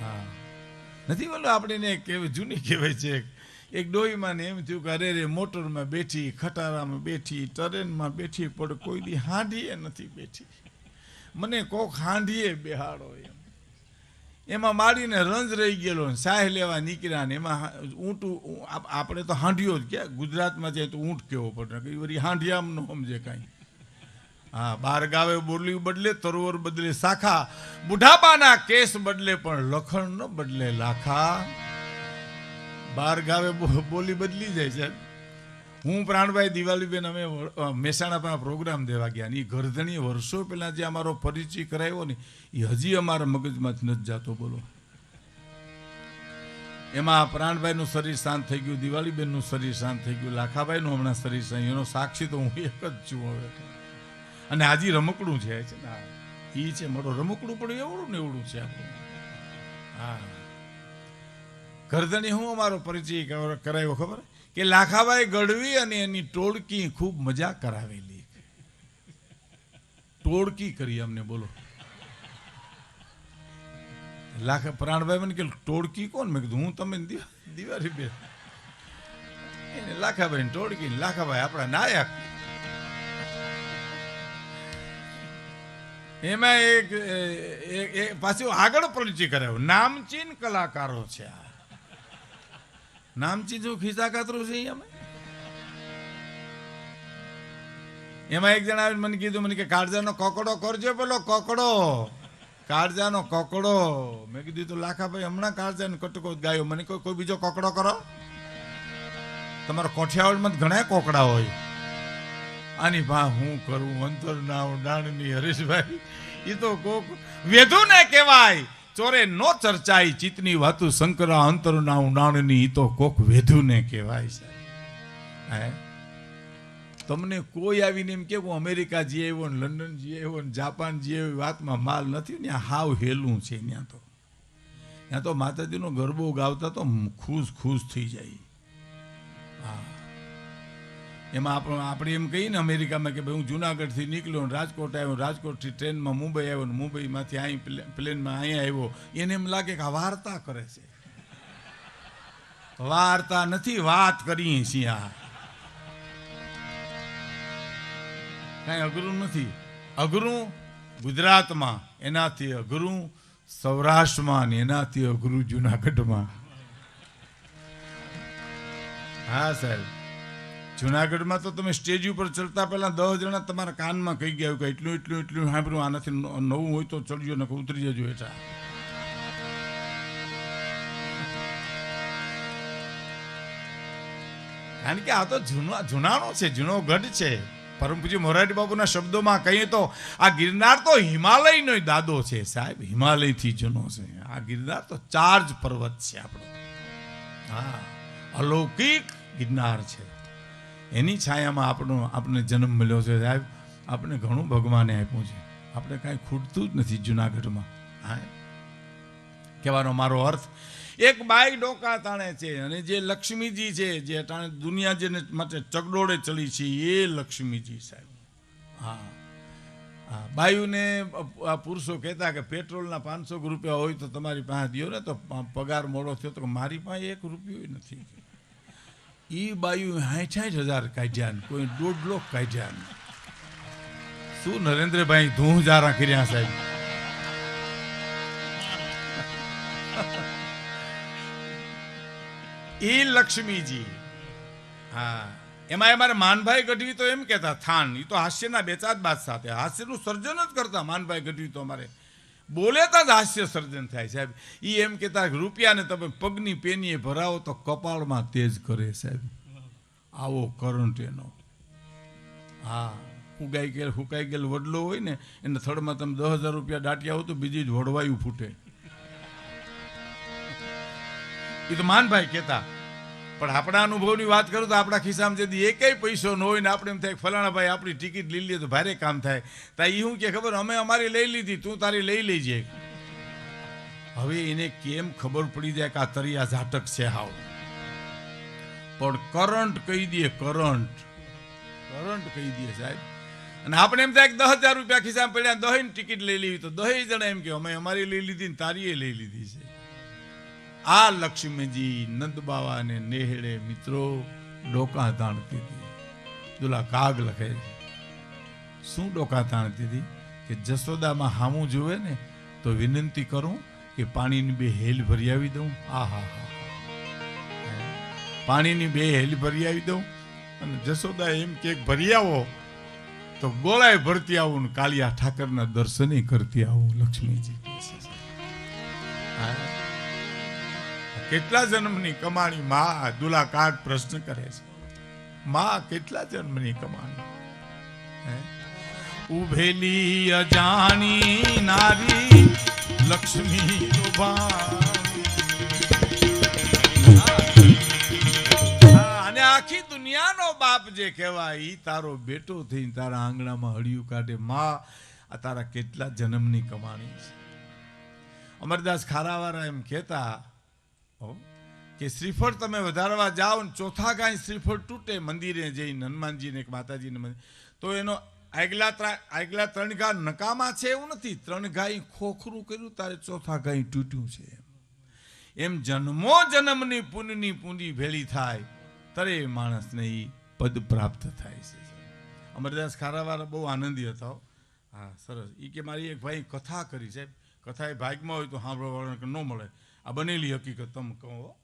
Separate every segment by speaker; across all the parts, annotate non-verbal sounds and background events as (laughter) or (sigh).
Speaker 1: હા. નથી બોલો આપણે એક જૂની કહેવાય છે. એક ડોહીમાં એમ થયું કે અરે રે મોટરમાં બેઠી, ખટારામાં બેઠી, ટ્રેનમાં બેઠી, પણ કોઈ દી હાંડીએ નથી બેઠી. મને કોક હાંડીએ બેહાડો એમ. એમાં મારીને રંજ રહી ગયેલો સાહ લેવા નીકળ્યા ને એમાં ઊંટું ઊંટ આપ- આપણે તો હાંડિયો જ ક્યાં? ગુજરાતમાં જાય તો ઊંટ કેવો પડે? વળી હાંઢિયામ ન સમજે કાંઈ. હા, બાર ગાવે બોલી બદલે, તરોવર બદલે શાખા. બુઢાપાના કેસ બદલે પણ લખણ ન બદલે લાખા. બાર ગાવે બોલી બદલી જાય છે. હું પ્રાણભાઈ દિવાળીબેન અમે મહેસાણામાં પ્રોગ્રામ દેવા ગયા ને એ ગરધણી વર્ષો પહેલા જે અમારો પરિચય કરાવ્યો ને એ હજી અમારા મગજમાંથી નથી જાતો, બોલો. એમાં પ્રાણભાઈનું શરીર શાંત થઈ ગયું દિવાળીબેનનું શરીર શાંત થઈ ગયું, લાખાભાઈનું હમણાં શરીર શાંત, એનો સાક્ષી તો હું એક જ છું હવે. અને હાજી રમકડું છે છે એ છે મારો રમકડું પણ એવડું ને એવડું છે આપણું. હા. ગરદણી હું અમારો પરિચય કરાયો, ખબર? કે લાખાભાઈ ગઢવી અને એની ટોળકી ખૂબ મજા કરાવેલી. ટોળકી કરી અમને, બોલો. લાખ, પ્રાણભાઈ મને કે ટોળકી કોણ? મેં કીધું, હું તમે દિવાળી બે. એને લાખાભાઈ ટોળકી લાખાભાઈ આપણા નાયક. એમાં એક પાછું આગળ પરિચય કરાયો નામચીન કલાકારો છે આ. નામચીન શું ખિસ્સા કાતરું છે અમે એમાં એક જણા આવીને મને કીધું, મને કે, કાળજાનો કોકડો કરજો પેલો કોકડો. કાળજાનો કોકડો. મેં કીધું તો લાખાભાઈ હમણાં કાળજાનો કટકો જ ગાયો. મને કોઈ કોઈ બીજો કોકડો કરો? તમારા કોઠિયાવાડમાં ઘણા કોકડા હોય. આની ભા હું કરું? અંતર ના ડાણની હરીશભાઈ એ તો કોક વેધુ ને કહેવાય. ચોરે નો ચર્ચાય ચિતની વાતું શંકરા અંતર ના ડાણની એ તો કોક વેધુ ને કહેવાય છે હે? તમને કોઈ આવીને એમ કે અમેરિકા જઈ આવ્યો ને લંડન જઈ આવ્યો ને જાપાન જઈ આવ્યો વાતમાં માલ નથી. ત્યાં હાવ હેલું છે ત્યાં તો. ત્યાં તો માતાજીનો ગરબો ગાવતા તો ખુશ ખુશ થઈ જાય. હા. એમાં આપણો એમ કહીએ અમેરિકામાં કે ભાઈ હું જુનાગઢથી નીકળ્યો રાજકોટ આવ્યો રાજકોટથી ટ્રેનમાં મુંબઈ આવ્યો ને મુંબઈમાંથી અહીં પ્લેનમાં અહીંયા આવ્યો, એને એમ લાગે કે આ વાર્તા કરે છે. વાર્તા નથી, વાત કરીએ છીએ આ. કાંઈ અઘરું નથી. અઘરું ગુજરાતમાં, એનાથી અઘરું સૌરાષ્ટ્રમાં એનાથી અઘરું જુનાગઢમાં. હા, સાહેબ. જુનાગઢમાં તો તમે સ્ટેજ ઉપર ચડતા પહેલા દસ જણા તમારા કાનમાં કહી ગયા કે એટલું એટલું એટલું સાંભળ્યું આનાથી નવું હોય તો ચડજો ને ઉતરી જજો હેઠા કારણ કે આ તો જૂનો જૂનાનો છે, જૂનો ગઢ છે. પરમ પૂજ્ય મોરારી બાબુના શબ્દોમાં કહીએ તો આ ગિરનાર તો હિમાલયનો દાદો છે સાહેબ, હિમાલયથી જૂનો છે. આ ગિરનાર તો ચાર્જ પર્વત છે આપણો. હા, અલૌકિક ગિરનાર છે. એની છાયામાં આપણો આપણને જન્મ મળ્યો છે સાહેબ. આપણે ઘણું ભગવાને આપ્યું છે. આપણે કાંઈ ખૂટતું જ નથી જુનાગઢમાં. હા. કહેવાનો મારો અર્થ, એક બાઈ ડોકા તાણે છે અને જે લક્ષ્મીજી છે, જે તાણે દુનિયા જેને માટે ચગડોળે ચડી છે, એ લક્ષ્મીજી સાહેબ. હા. હા, બાયુને પુરુષો કહેતા કે પેટ્રોલના પાંચસો રૂપિયા હોય તો તમારી પાસે દો ને, તો પગાર મોડો થયો તો મારી પાસે એક રૂપિયો નથી. એ બાયુ સાઠ હજાર કાઢ્યા કોઈ દોઢ લોક કાઢ્યા શું નરેન્દ્રભાઈ ધૂં જારા કર્યા સાહેબ? (laughs) એ લક્ષ્મીજી. હા, એમાં અમારે માનભાઈ ગઢવી તો એમ કહેતા, થાન એ તો હાસ્યના બે ચાર બાદ સાથે, હાસ્યનું સર્જન જ કરતા માનભાઈ ગઢવી તો અમારે. બોલેતા જ હાસ્ય સર્જન થાય સાહેબ. એ એમ કહેતા રૂપિયાને તમે પગની પેનીએ ભરાવો તો કપાળમાં તેજ કરે સાહેબ. આવો કરંટ એનો. હા ઉગાઈ ગયેલ, હુકાઈ ગયેલ વડલો હોય ને, એને થડમાં તમે દસ હજાર રૂપિયા દાટ્યા હો તો બીજી જ વડવાયું ફૂટે. એ તો માનભાઈ કહેતા. પણ આપણા અનુભવની વાત કરું તો આપણા ખિસ્સામાં જેથી એકેય પૈસો ન હોય ને આપણે એમ થાય ફલાણા ભાઈ આપણી ટિકિટ લઈ લઈએ તો ભારે કામ થાય. તા એ શું કે ખબર અમે અમારી લઈ લીધી, તું તારી લઈ લેજે. હવે એને કેમ ખબર પડી જાય કે આ તરિયા ઝાટક છે હાવ. પણ કરંટ કહી દે, કરંટ. કરંટ કહી દે સાહેબ. અને આપણે એમ થાય દસ હજાર રૂપિયા ખિસ્સામાં પડ્યા દહીં ટિકિટ લઈ લેવી. તો દહીં જણા એમ કે અમે અમારી લઈ લીધી ને તારીએ લઈ લીધી છે. આ લક્ષ્મીજી નંદ બાવાને નેહળે મિત્રો ડોકા તાણતી હતી. દુલા કાગ લખે શું ડોકા તાણતી હતી? કે જસોદામાં હામું જુએ ને તો વિનંતી કરું કે પાણીની બે હેલ ભરી આવી દઉં. આ હા હા પાણીની બે હેલ ભરી આવી દઉં અને જસોદા એમ કે ભરી આવો તો ગોળાએ ભરતી આવું ને કાલિયા ઠાકરના દર્શને કરતી આવું લક્ષ્મીજી. હા. કેટલા જન્મની કમાણી માં દુલાકાટ પ્રશ્ન કરે છે? માં કેટલા જન્મની કમાણી? ઉભેલી અજાણી નારી લક્ષ્મી અને આખી દુનિયાનો બાપ જે કહેવાય, ઈ તારો બેટો થઈને તારા આંગણામાં હળિયું કાઢે. માં, આ તારા કેટલા જન્મની કમાણી છે? અમરદાસ ખારાવાળા એમ કહેતા કે શ્રીફળ તમે વધારવા જાઓ ને ચોથા કાંઈ શ્રીફળ તૂટે મંદિરે જઈને, હનુમાનજીને કે માતાજીને મંદિર. તો એનો આગલા ત્રણ આગલા ત્રણ ઘા નકામા છે એવું નથી. ત્રણ ગાય ખોખરું કર્યું, તારે ચોથા ગાય તૂટ્યું છે એમ. જન્મો જન્મની પુણ્યની પૂંજી ભેળી થાય, તરે માણસને એ પદ પ્રાપ્ત થાય છે. અમરદાસ ખારાવાળા બહુ આનંદી હતા હા. સરસ. એ કે મારી એક ભાઈ કથા કરી સાહેબ કથા એ ભાગમાં હોય તો સાંભળવા ન મળે. આ બનેલી હકીકત તમે કહો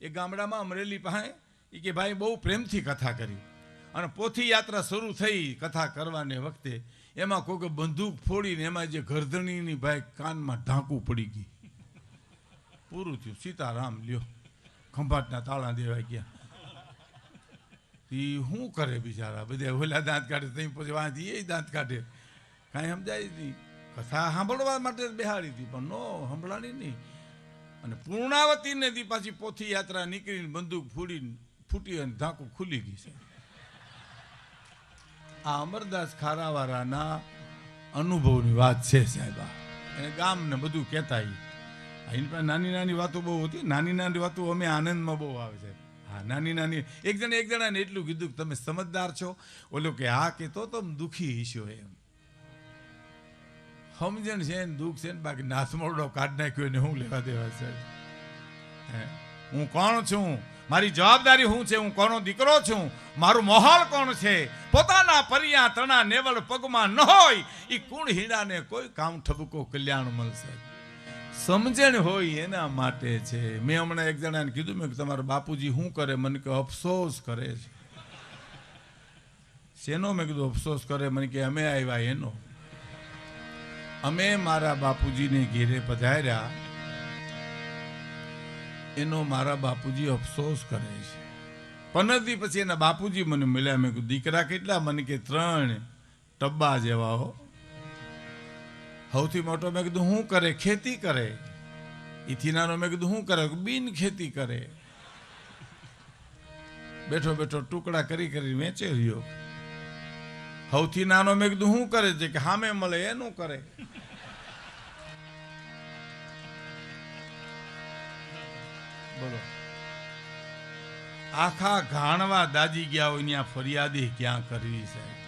Speaker 1: એ ગામડામાં અમરેલી પાસે એ કે ભાઈ બહુ પ્રેમથી કથા કરી. અને પોથી યાત્રા શરૂ થઈ કથા કરવાને વખતે એમાં કોઈક બંદૂક ફોડીને એમાં જે ગરદણીની ભાઈ કાનમાં ઢાંકું પડી ગઈ. પૂરું થયું. સીતારામ, લ્યો. ખંભાટના તાળા દેવાઈ ગયા. એ શું કરે બિચારા? બધા ઓલા દાંત કાઢે, તઈ પછી વાંચી એ દાંત કાઢે. કાંઈ સમજાય નહીં. કથા સાંભળવા માટે જ બેહાડી હતી, પણ નો, સંભળાણી નહીં. અને પૂર્ણાવતી નદી પાછી પોથી યાત્રા નીકળીને બંદૂક ફૂડીને ફૂટી અને ધાકું ખુલી ગઈ છે. આ અમરદાસ ખારાવાળાના અનુભવની વાત છે સાહેબ એને ગામને બધું કહેતા એની પાસે નાની નાની વાતો બહુ હતી. નાની નાની વાતો અમે આનંદમાં બહુ આવે છે. હા, નાની નાની એક જણા એક જણાને એટલું કીધું કે તમે સમજદાર છો. ઓલો કે હા કે તો તમે દુઃખી હશો એમ. સમજણ છે ને, દુઃખ છે ને, બાકી નાસમોરડો કાઢ નાખ્યો ને હું લેવા દેવા છે. હે? હું કોણ છું? મારી જવાબદારી શું છે? હું કોનો દીકરો છું? મારું માહોલ કોણ છે? પોતાના પરિયા તણા નેવલ પગમાં ન હોય એ કુણ હીડાને કોઈ કામ ઠબકો કલ્યાણ મળશે? સમજણ હોય એના માટે છે. મેં હમણાં એક જણાને કીધું, મેં કે તમારા બાપુજી શું કરે? મને કે અફસોસ કરે છે. શેનો? મેં કીધું, અફસોસ કરે? મને કે અમે આવ્યા એનો. અમે મારા બાપુજીને ઘેરે પધાર્યા. એનો મારા બાપુજી અફસોસ કરે છે. પંદર દી પછી એના બાપુજી મને મળ્યા. મેં કીધું, દીકરા કેટલા? મને કે, ત્રણ ટબ્બા જેવા હો. સૌથી મોટો મેં કીધું શું કરે? ખેતી કરે? ઈથી નાનો મેં કીધું શું કરે? બિન ખેતી કરે. બેઠો બેઠો ટુકડા કરી કરી વેચે રહ્યો. સૌથી નાનો મેં કીધું શું કરે છે કે સામે મળે, એનું કરે? બોલો. આખા ઘાણવા દાજી ગયા હોય ફરિયાદી ક્યાં કરવી સાહેબ?